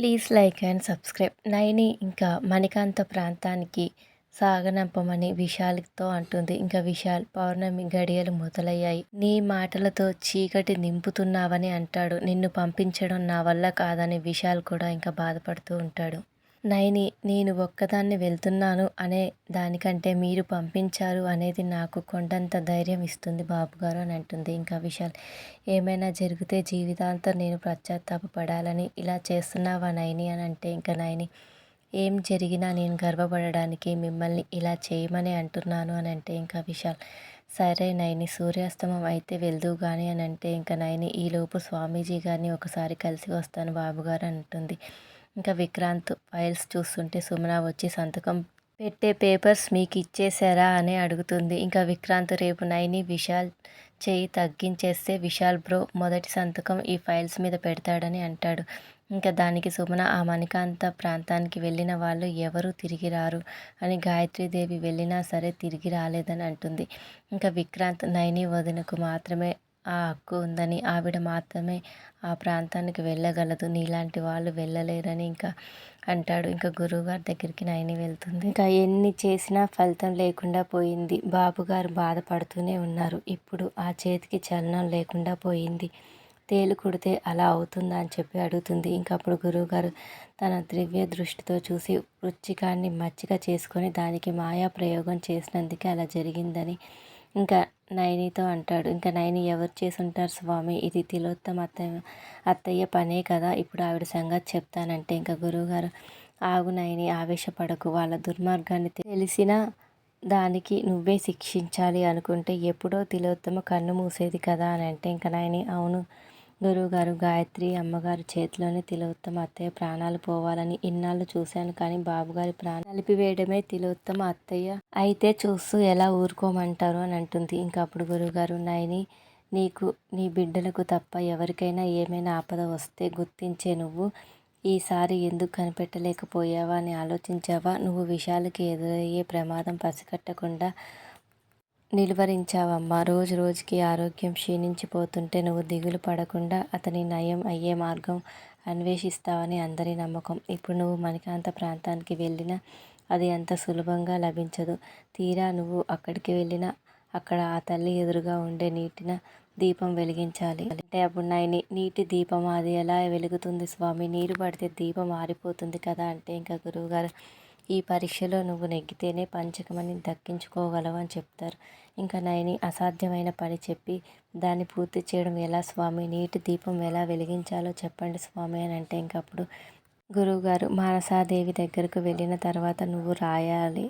Please like and subscribe. Naini ఇంకా మణికాంత ప్రాంతానికి సాగనంపమని విశాల్తో అంటుంది. ఇంకా విశాల్ పౌర్ణమి గడియలు మొదలయ్యాయి. నీ మాటలతో చీకటి నింపుతున్నావని అంటాడు. నిన్ను పంపించడం నా వల్ల కాదని విశాల్ కూడా ఇంకా బాధపడుతూ ఉంటాడు. నైని నేను ఒక్కదాన్ని వెళ్తున్నాను అనే దానికంటే మీరు పంపించారు అనేది నాకు కొండంత ధైర్యం ఇస్తుంది బాబుగారు అని అంటుంది ఇంకా విశాల్. ఏమైనా జరిగితే జీవితాంతం నేను పశ్చాత్తాపపడాలని ఇలా చేస్తున్నావా నైని అని అంటే ఇంకా నైని ఏం జరిగినా నేను గర్వపడడానికి మిమ్మల్ని ఇలా చేయమని అంటున్నాను అని అంటే ఇంకా విశాల్. సరే నైని సూర్యాస్తమం అయితే వెళ్దు కానీ అని అంటే ఇంకా నైని ఈలోపు స్వామీజీ గారిని ఒకసారి కలిసి వస్తాను బాబుగారు అని అంటుంది. ఇంకా విక్రాంత్ ఫైల్స్ చూస్తుంటే సుమన వచ్చి సంతకం పెట్టే పేపర్స్ మీకు ఇచ్చేసారా అని అడుగుతుంది. ఇంకా విక్రాంత్ రేపు నైని విశాల్ చేయి తగ్గించేస్తే విశాల్ బ్రో మొదటి సంతకం ఈ ఫైల్స్ మీద పెడతాడని అంటాడు. ఇంకా దానికి సుమన ఆ మణికాంత ప్రాంతానికి వెళ్ళిన వాళ్ళు ఎవరు తిరిగి రారు అని గాయత్రీదేవి వెళ్ళినా సరే తిరిగి రాలేదని అంటుంది. ఇంకా విక్రాంత్ నైని వదినకు మాత్రమే ఆ హక్కు ఉందని ఆవిడ మాత్రమే ఆ ప్రాంతానికి వెళ్ళగలదు. నీలాంటి వాళ్ళు వెళ్ళలేరని ఇంకా అంటాడు. ఇంకా గురువుగారి దగ్గరికి నైని వెళ్తుంది. ఇంకా ఎన్ని చేసినా ఫలితం లేకుండా పోయింది. బాబుగారు బాధపడుతూనే ఉన్నారు. ఇప్పుడు ఆ చేతికి చలనం లేకుండా పోయింది. తేలు కుడితే అలా అవుతుందా అని చెప్పి అడుగుతుంది. ఇంకా అప్పుడు గురువుగారు తన దివ్య దృష్టితో చూసి వృచ్చికాన్ని మచ్చిక చేసుకొని దానికి మాయా ప్రయోగం చేసినందుకే అలా జరిగిందని ఇంకా నయనితో అంటాడు. ఇంకా నయని ఎవరు చేసుంటారు స్వామి? ఇది తిలోత్తమ అత్తయ్య అత్తయ్య పనే కదా. ఇప్పుడు ఆవిడ సంగతి చెప్తానంటే ఇంకా గురువుగారు ఆగు నయని ఆవేశపడకు. వాళ్ళ దుర్మార్గాన్ని తెలిసిన దానికి నువ్వే శిక్షించాలి అనుకుంటే ఎప్పుడో తిలోత్తమ కన్ను మూసేది కదా అని అంటే ఇంకా నాయని అవును గురువుగారు గాయత్రి అమ్మగారి చేతిలోనే తిలోత్తమ అత్తయ్య ప్రాణాలు పోవాలని ఇన్నాళ్ళు చూశాను కానీ బాబుగారి ప్రాణం కలిపివేయడమే తిలోత్తమ అత్తయ్య. అయితే చూస్తూ ఎలా ఊరుకోమంటారు అని అంటుంది. ఇంకా అప్పుడు గురువుగారు నాయని నీకు నీ బిడ్డలకు తప్ప ఎవరికైనా ఏమైనా ఆపద వస్తే గుర్తించే నువ్వు ఈసారి ఎందుకు కనిపెట్టలేకపోయావా అని ఆలోచించావా? నువ్వు విషయాలకి ఎదురయ్యే ప్రమాదం పసిగట్టకుండా నిలువరించావమ్మా. రోజు రోజుకి ఆరోగ్యం క్షీణించిపోతుంటే నువ్వు దిగులు పడకుండా అతని నయం అయ్యే మార్గం అన్వేషిస్తావని అందరి నమ్మకం. ఇప్పుడు నువ్వు మణికాంత ప్రాంతానికి వెళ్ళినా అది అంత సులభంగా లభించదు. తీరా నువ్వు అక్కడికి వెళ్ళినా అక్కడ ఆ తల్లి ఎదురుగా ఉండే నీటిన దీపం వెలిగించాలి. అంటే అప్పుడు నాయని నీటి దీపం అది ఎలా వెలుగుతుంది స్వామి? నీరు పడితే దీపం ఆరిపోతుంది కదా అంటే ఇంకా గురువుగారు ఈ పరీక్షలో నువ్వు నెగ్గితేనే పంచకమని దక్కించుకోగలవు అని చెప్తారు. ఇంకా నయని అసాధ్యమైన పని చెప్పి దాన్ని పూర్తి చేయడం ఎలా స్వామి? నీటి దీపం ఎలా వెలిగించాలో చెప్పండి స్వామి అని అంటే ఇంకప్పుడు గురువుగారు మానసాదేవి దగ్గరకు వెళ్ళిన తర్వాత నువ్వు రాయాలి.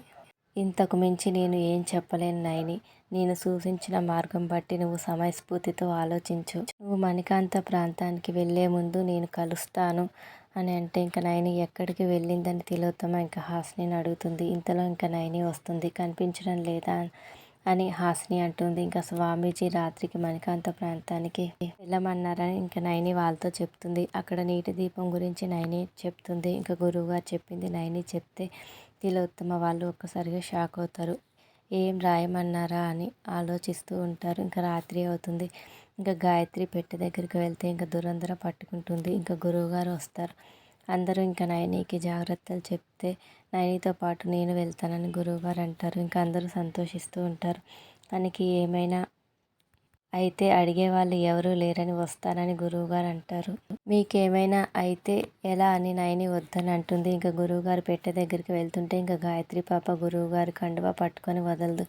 ఇంతకు మించి నేను ఏం చెప్పలేను నయని. నేను సూచించిన మార్గం బట్టి నువ్వు సమయస్ఫూర్తితో ఆలోచించు. నువ్వు మణికాంత ప్రాంతానికి వెళ్ళే ముందు నేను కలుస్తాను. అని అంటే ఇంకా నైని ఎక్కడికి వెళ్ళిందని తిలోత్తమ ఇంకా హాస్నిని అడుగుతుంది. ఇంతలో ఇంకా నైని వస్తుంది. కనిపించడం లేదా అని హాస్ని అంటుంది. ఇంకా స్వామీజీ రాత్రికి మణికాంత ప్రాంతానికి వెళ్ళమన్నారని ఇంకా నైని వాళ్ళతో చెప్తుంది. అక్కడ నీటి దీపం గురించి నైని చెప్తుంది. ఇంకా గురువుగారు చెప్పింది నైని చెప్తే తిలోత్తమ వాళ్ళు ఒక్కసారిగా షాక్ అవుతారు. ఏం రాయమన్నారా అని ఆలోచిస్తూ ఉంటారు. ఇంకా రాత్రి అవుతుంది. ఇంకా గాయత్రి పెట్టె దగ్గరికి వెళ్తే ఇంకా దురంధర పట్టుకుంటుంది. ఇంకా గురువుగారు వస్తారు. అందరూ ఇంకా నయనీకి జాగ్రత్తలు చెప్తే నయనీతో పాటు నేను వెళ్తానని గురువుగారు అంటారు. ఇంకా అందరూ సంతోషిస్తూ ఉంటారు. తనకి ఏమైనా అయితే అడిగే వాళ్ళు ఎవరూ లేరని వస్తానని గురువుగారు అంటారు. మీకేమైనా అయితే ఎలా అని నయని వద్దని అంటుంది. ఇంకా గురువుగారు పెట్టె దగ్గరికి వెళ్తుంటే ఇంకా గాయత్రి పాప గురువుగారు కండువా పట్టుకొని వదలదు.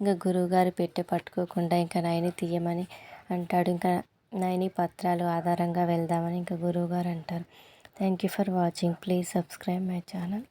ఇంకా గురువుగారు పెట్టె పట్టుకోకుండా ఇంకా నయని తీయమని అంటాడు. ఇంకా నైని పత్రాలు ఆధారంగా వెళ్దామని ఇంకా గురువుగారు అంటారు. Thank you for watching please subscribe my channel